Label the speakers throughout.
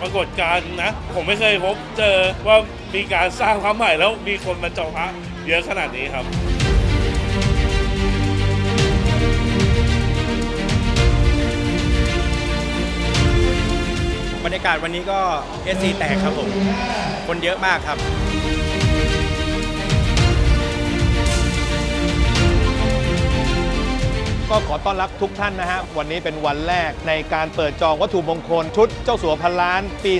Speaker 1: ปรากฏการณ์นะ ผมไม่เคยพบเจอว่ามีการสร้างพระใหม่แล้วมีคนมาจองพระเยอะขนาดนี้ครับ
Speaker 2: บรรยากาศวันนี้ก็แอซีแตกครับผม คนเยอะมากครับ
Speaker 3: ก็ขอต้อนรับทุกท่านนะฮะ วันนี้เป็นวันแรกในการเปิดจองวัตถุมงคลชุดเจ้าสัวพันล้านปี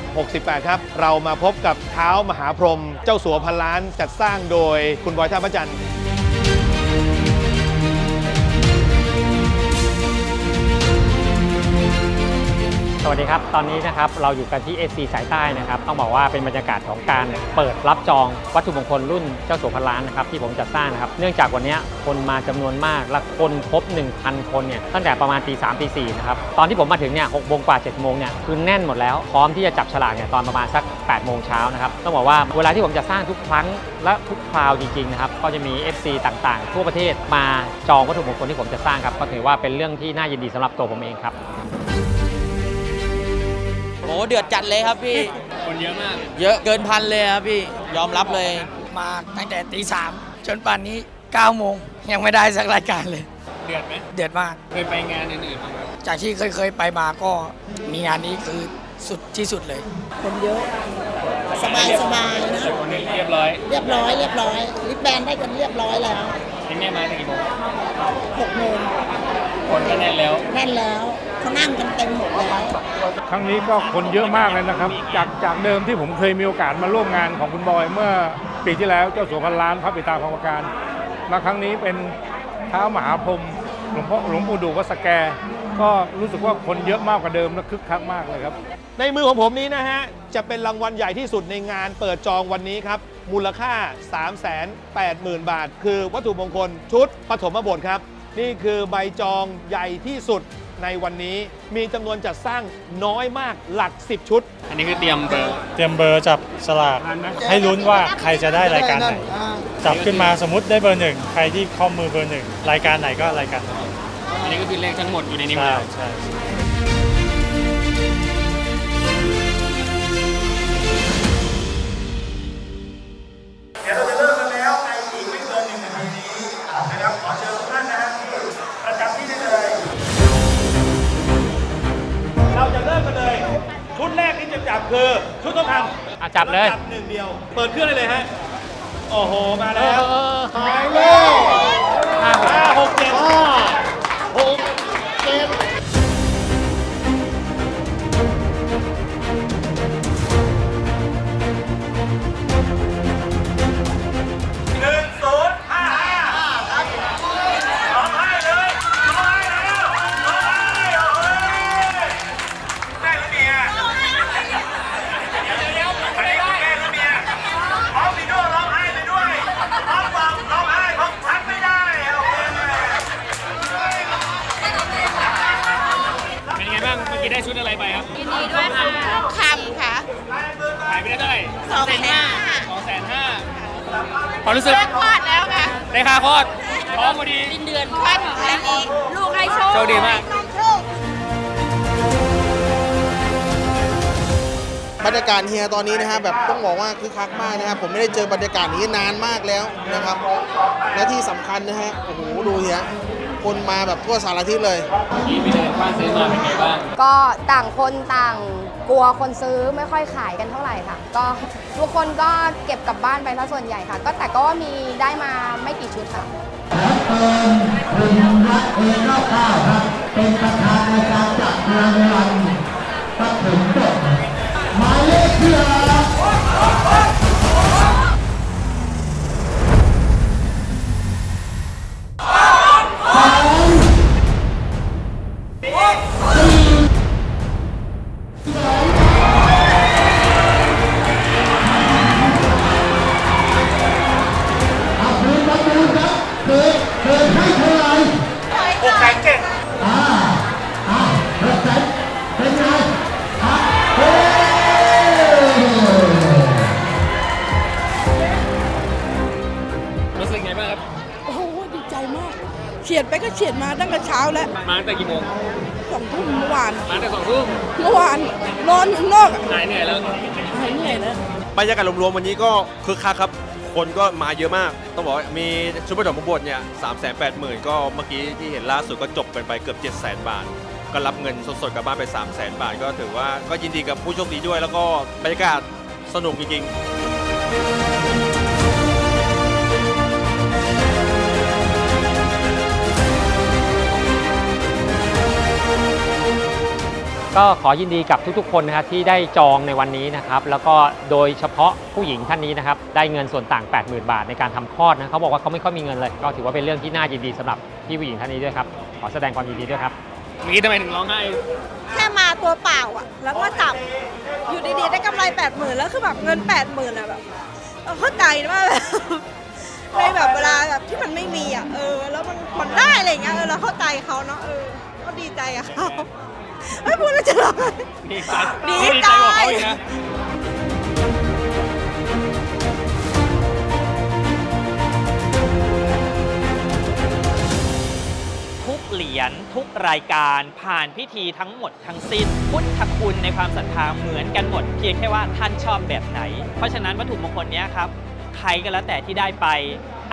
Speaker 3: 2568 ครับ เรามาพบกับเท้ามหาพรหมเจ้าสัวพันล้านจัดสร้างโดยคุณบอยท่าพระจันทร์
Speaker 4: สวัสดีครับ ตอนนี้นะครับเราอยู่กันที่ SC สายใต้นะครับ ต้องบอกว่าเป็นบรรยากาศของการเปิดรับจองวัตถุมงคลรุ่นเจ้าสัวพันล้านนะครับที่ผมจัดสร้างนะครับ เนื่องจากวันนี้คนมาจำนวนมากและคนครบ 1,000 คนเนี่ยตั้งแต่ประมาณตีสามตีสี่นะครับ ตอนที่ผมมาถึงเนี่ยหกโมงกว่า7จ็ดโมงเนี่ยคือแน่นหมดแล้ว พร้อมที่จะจับฉลากเนี่ยตอนประมาณสัก8ปดโมงเช้านะครับ ต้องบอกว่าเวลาที่ผมจะสร้างทุกครั้งและทุกคราวจริงๆนะครับก็จะมี FC ต่างๆ ทั่วประเทศมาจองวัตถุมงคลที่ผมจะสร้างครับก็ถือว่าเป็นเรื่องที่น่ายินดีสำหรับตัวผมเองครับ
Speaker 5: โอ้เดือดจัดเลยครับพี่
Speaker 2: คนเยอะมาก
Speaker 5: เยอะเกินพันเลยครับพี่ยอมรับเลย
Speaker 6: มาตั้งแต่ตีสามจนป่านนี้9โมงยังไม่ได้สักรายการเลย
Speaker 2: เดือดไหม
Speaker 6: เดือดมาก
Speaker 2: เคยไปงานอื่นๆบ้างไหม
Speaker 6: จากที่เคยเคยไปมาก็มีงานนี้คือสุดที่สุดเลย
Speaker 7: คนเยอะ สบายสบายนะ
Speaker 2: คนนี้เรียบร้อย
Speaker 7: เรียบร้อย เรียบร้อยลิปแบนได้กันเรียบร้อยแล้ว
Speaker 2: ที่แม่มาตั้งกี่โมง
Speaker 7: หกโมง
Speaker 2: คนก็แน่นแล้ว
Speaker 7: แน่นแล้ว เขานั่งกันเต็มหมดแล้ว
Speaker 8: ครั้งนี้ก็คนเยอะมากเลยนะครับ จากจากเดิมที่ผมเคยมีโอกาสมาร่วมงานของคุณบอยเมื่อปีที่แล้วเจ้าสัวพันล้านพระปิตาของประการมาครั้งนี้เป็นเท้ามหาพรหมหลวงพ่อหลวงปู่ดูวัดสแก ก็รู้สึกว่าคนเยอะมากกว่าเดิมและคึกคักมากเลยครับ
Speaker 3: ในมือของผมนี้นะฮะ จะเป็นรางวัลใหญ่ที่สุดในงานเปิดจองวันนี้ครับ มูลค่า 380,000 บาท คือวัตถุมงคลชุดปฐมบทครับ นี่คือใบจองใหญ่ที่สุด ในวันนี้มีจำนวนจัดสร้างน้อยมากหลัก 10 ชุด
Speaker 2: อันนี้คือเตรียมเบอร์
Speaker 9: เตรียมเบอร์จับสลากให้ลุ้นว่าใครจะได้รายการไหน จับขึ้นมาสมมติได้เบอร์หนึ่งใครที่ข้อมือเบอร์หนึ่งรายการไหนก็รายการนั้น
Speaker 2: อันนี้ก็คือเลขทั้งหมดอยู่ในนี้หมด
Speaker 9: ใช่
Speaker 2: แล้ว
Speaker 9: ใช่
Speaker 3: คือชุดต้องทำ
Speaker 4: อะจับเลย
Speaker 3: จับหนึ่งเดียว เปิดเครื่องได้เลยฮะ โอ้โห มาแล้วหายเลขห้าหก
Speaker 2: ไงบ้างเมื่อกี้ได้ชุดอะไรไปครับ
Speaker 7: ยินดีด้วยค่ะคำค่ะ
Speaker 2: ขายไปได้เท่าไหร่
Speaker 7: สองแสนห้า
Speaker 2: สองแสนห้าความรู้สึก
Speaker 7: เลิกคลอดแล้วค่ะ
Speaker 2: ได้ค่าคลอดท้องพอดี
Speaker 7: สิ้นเดือนคลอดแล้วอีกลูกให้โชค
Speaker 2: โชคดีมาก
Speaker 7: โชค
Speaker 10: บรรยากาศเฮียตอนนี้นะฮะแบบต้องบอกว่าคือคักมากนะครับผมไม่ได้เจอบรรยากาศนี้นานมากแล้วนะครับ และที่สำคัญนะฮะโอ้โหดูเฮีย คนมาแบบทั่วสารทิศเลย
Speaker 2: ที่ไปเดินบ้านซื้อมาเป็นไงบ้าง
Speaker 11: ก็ต่างคนต่างกลัวคนซื้อไม่ค่อยขายกันเท่าไหร่ค่ะ ก็ทุกคนก็เก็บกลับบ้านไปซะส่วนใหญ่ค่ะ ก็แต่ก็ว่ามีได้มาไม่กี่ชุดค่ะ
Speaker 3: ห
Speaker 7: ช้าแล้ว
Speaker 2: มาตั้งแต่กี่โมง
Speaker 7: สองทุ่มเมื่อวาน
Speaker 2: มาตั้งแต่สองทุ่ม
Speaker 7: เมื่อวานนอนอยู่ข้างนอกอะ
Speaker 2: หายเหนื่อยแล้ว
Speaker 7: หายเหนื่อยแล้ว
Speaker 12: บรรยากาศรวมๆวันนี้ก็คึกคักครับ คนก็มาเยอะมาก ต้องบอกว่ามีชุดประถมบทเนี่ยสามแสนแปดหมื่นก็เมื่อกี้ที่เห็นล่าสุดก็จบกันไปเกือบ7 0 0 0 0 0บาท ก็รับเงินสดๆกลับบ้านไป 3 0 0 0 0 0บาท ก็ถือว่าก็ยินดีกับผู้โชคดีด้วย แล้วก็บรรยากาศสนุกจริงๆ
Speaker 4: ก็ขอยินดีกับทุกๆ คนนะครับที่ได้จองในวันนี้นะครับ แล้วก็โดยเฉพาะผู้หญิงท่านนี้นะครับ ได้เงินส่วนต่าง 80,000 บาทในการทำคลอดนะเขาบอกว่าเขาไม่ค่อยมีเงินเลย ก็ถือว่าเป็นเรื่องที่น่ายินดีสำหรับพี่ผู้หญิงท่านนี้ด้วยครับ ขอแสดงความยินดีด้วยครับ
Speaker 2: เมื่อกี้ทำไมถึงร้องไห้
Speaker 7: แค่มาตัวเปล่าอะ แล้วก็จับอยู่ดีๆได้กำไรแปดหมื่นแล้วคือแบบเงินแปดหมื่นอะแบบเออเข้าใจว่าแบบในแบบเวลาแบบที่มันไม่มีอะเออ แล้วมันมันได้อะไรอย่างเงี้ยเออเราเข้าใจเขาเนาะเออก็ดีใจกับเขา ไม่พูดแล้วจะร้องไห้
Speaker 2: ดีใจ
Speaker 7: ดี
Speaker 2: ดีใจกว่าเขาอีกนะ
Speaker 5: ทุกเหรียญทุกรายการผ่านพิธีทั้งหมดทั้งสิ้น พุทธคุณในความศรัทธาเหมือนกันหมด เพียงแค่ว่าท่านชอบแบบไหน เพราะฉะนั้นวัตถุมงคลเนี้ยครับ ใครก็แล้วแต่ที่ได้ไป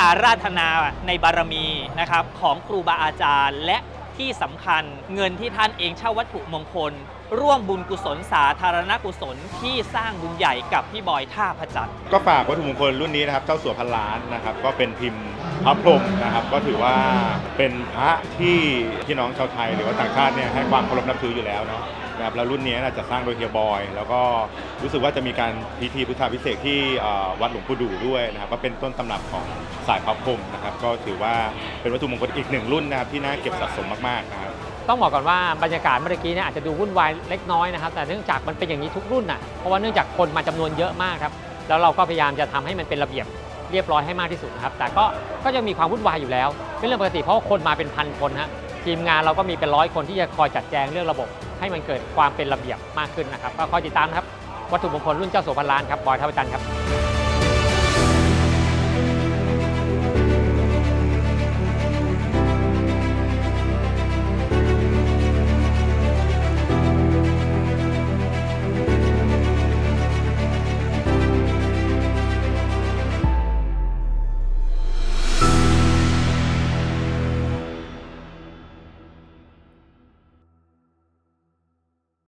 Speaker 5: อาราธนาในบารมีนะครับของครูบาอาจารย์ และ ที่สำคัญเงินที่ท่านเองเช่าวัตถุมงคล ร่วมบุญกุศลสาธารณกุศลที่สร้างบุญใหญ่กับพี่บอยท่าพระจันทร์
Speaker 13: ก็ฝากวัตถุมงคลรุ่นนี้นะครับเจ้าสัวพันล้านนะครับ ก็เป็นพิมพ์พระพรหมนะครับ ก็ถือว่าเป็นพระที่พี่น้องชาวไทยหรือว่าต่างชาติเนี่ยให้ความเคารพนับถืออยู่แล้วเนาะ นะครับแล้วรุ่นนี้น่าจะสร้างโดยเฮียบอย แล้วก็รู้สึกว่าจะมีการพิธีพุทธาพิเศษกที่วัดหลวงปู่ดูด้วยนะครับก็เป็นต้นตำรับของสายพระพรมนะครับก็ถือว่าเป็นวัตถุมงคลอีกหนึ่งรุ่นนะครับที่น่าเก็บสะสมมากๆนะครับ
Speaker 4: ต้องบอกก่อนว่าบรรยากาศเมื่อกี้เนี่ยอาจจะดูวุ่นวายเล็กน้อยนะครับ แต่เนื่องจากมันเป็นอย่างนี้ทุกรุ่นน่ะเพราะว่าเนื่องจากคนมาจำนวนเยอะมากครับแล้วเราก็พยายามจะทำให้มันเป็นระเบียบเรียบร้อยให้มากที่สุดนะครับแต่ก็ก็ยังมีความวุ่นวายอยู่แล้วเป็นเรื่องปกติเพราะว่าคนมาเป็นพันคนฮะ ทีมงานเราก็มีเป็นร้อยคนที่จะคอยจัดแจงเรื่องระบบ ให้มันเกิดความเป็นระเบียบมากขึ้นนะครับก็คอยติดตามนะครับวัตถุมงคลรุ่นเจ้าสัวพันล้านครับบอยท่าจันทร์ครับ